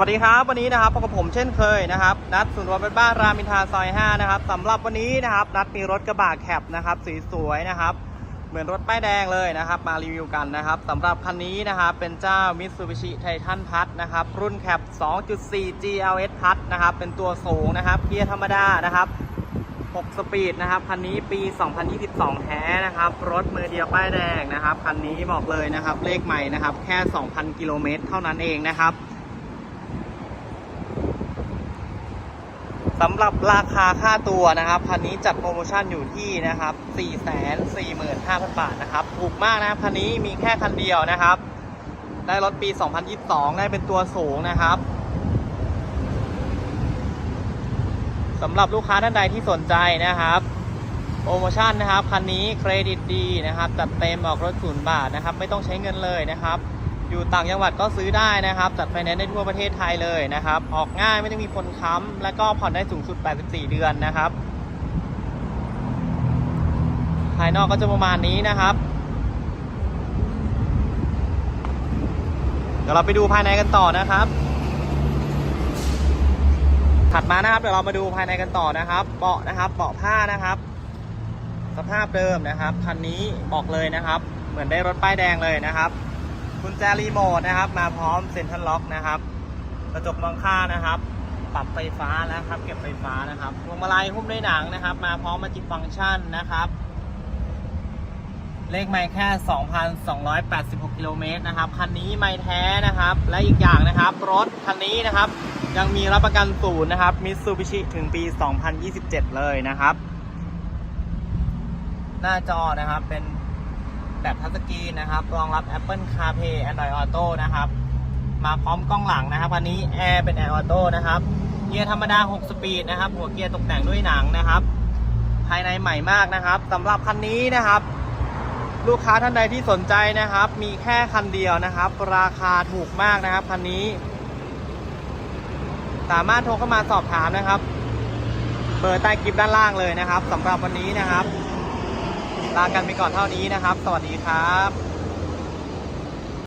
วัสดีครับ วันนี้นะครับพบกับผมเช่นเคยนะครับ นัดศูนย์รวมเป็นบ้านรามินทาซอย5นะครับสำหรับวันนี้นะครับ นัดมีรถกระบะแคปนะครับสีสวยนะครับ เหมือนรถป้ายแดงเลยนะครับ มารีวิวกันนะครับสำหรับคันนี้นะครับ เป็นเจ้า Mitsubishi Titan p a s นะครับ รุ่นแคป 2.4 GLS p a s นะครับ เป็นตัวสูงนะครับเกียร์ธรรมดานะครับ 6 สปีดนะครับ คันนี้ปี 2022 แท้นะครับ รถมือเดียวป้ายแดงนะครับ คันนี้บอกเลยนะครับ เลขใหม่นะครับ แค่ 2,000 กิโลเมตรเท่านั้นเองนะครับ สำหรับราคาค่าตัวนะครับคันนี้จัดโปรโมชั่นอยู่ที่นะครับ 445,000 บาทนะครับ ถูกมากนะครับคันนี้มีแค่คันเดียวนะครับ ได้รถปี 2022 ได้เป็นตัวสูงนะครับสำหรับลูกค้าท่านใดที่สนใจนะครับโปรโมชั่นนะครับคันนี้เครดิตดีนะครับจัดเต็มออกรถศูนย์บาทนะครับ ไม่ต้องใช้เงินเลยนะครับ อยู่ต่างจังหวัดก็ซื้อได้นะครับ จัดไฟแนนซ์ได้ทั่วประเทศไทยเลยนะครับ ออกง่ายไม่ต้องมีคนค้ำ แล้วก็ผ่อนได้สูงสุด 84 เดือนนะครับ ภายนอกก็จะประมาณนี้นะครับ เดี๋ยวเราไปดูภายในกันต่อนะครับ ถัดมานะครับ เดี๋ยวเรามาดูภายในกันต่อนะครับ เบาะนะครับเบาะผ้านะครับ สภาพเดิมนะครับคันนี้บอกเลยนะครับ เหมือนได้รถป้ายแดงเลยนะครับ กุญแจรีโมทนะครับ มาพร้อมเซ็นทรัลล็อกนะครับ กระจกมองข้างนะครับ ปรับไฟฟ้านะครับ เก็บไฟฟ้านะครับพวงมาลัยหุ้มด้วยหนังนะครับ มาพร้อมมาจิฟังก์ชันนะครับ เลขไม่แค่ 2,286 กิโลเมตรนะครับ คันนี้ไม่แท้นะครับ และอีกอย่างนะครับ รถคันนี้นะครับ ยังมีรับประกันศูนย์นะครับ Mitsubishi ถึงปี 2027 เลยนะครับ หน้าจอนะครับเป็น แบบทัชสกรีนนะครับ รองรับ Apple CarPlay Android Auto นะครับ มาพร้อมกล้องหลังนะครับคันนี้แอร์เป็นแอร์ออโต้นะครับเกียร์ธรรมดา 6 สปีดนะครับ หัวเกียร์ตกแต่งด้วยหนังนะครับ ภายในใหม่มากนะครับสำหรับคันนี้นะครับ ลูกค้าท่านใดที่สนใจนะครับ มีแค่คันเดียวนะครับ ราคาถูกมากนะครับคันนี้ สามารถโทรเข้ามาสอบถามนะครับ เบอร์ใต้คลิปด้านล่างเลยนะครับสำหรับวันนี้นะครับ ลากันไปก่อนเท่านี้นะครับ สวัสดีครับ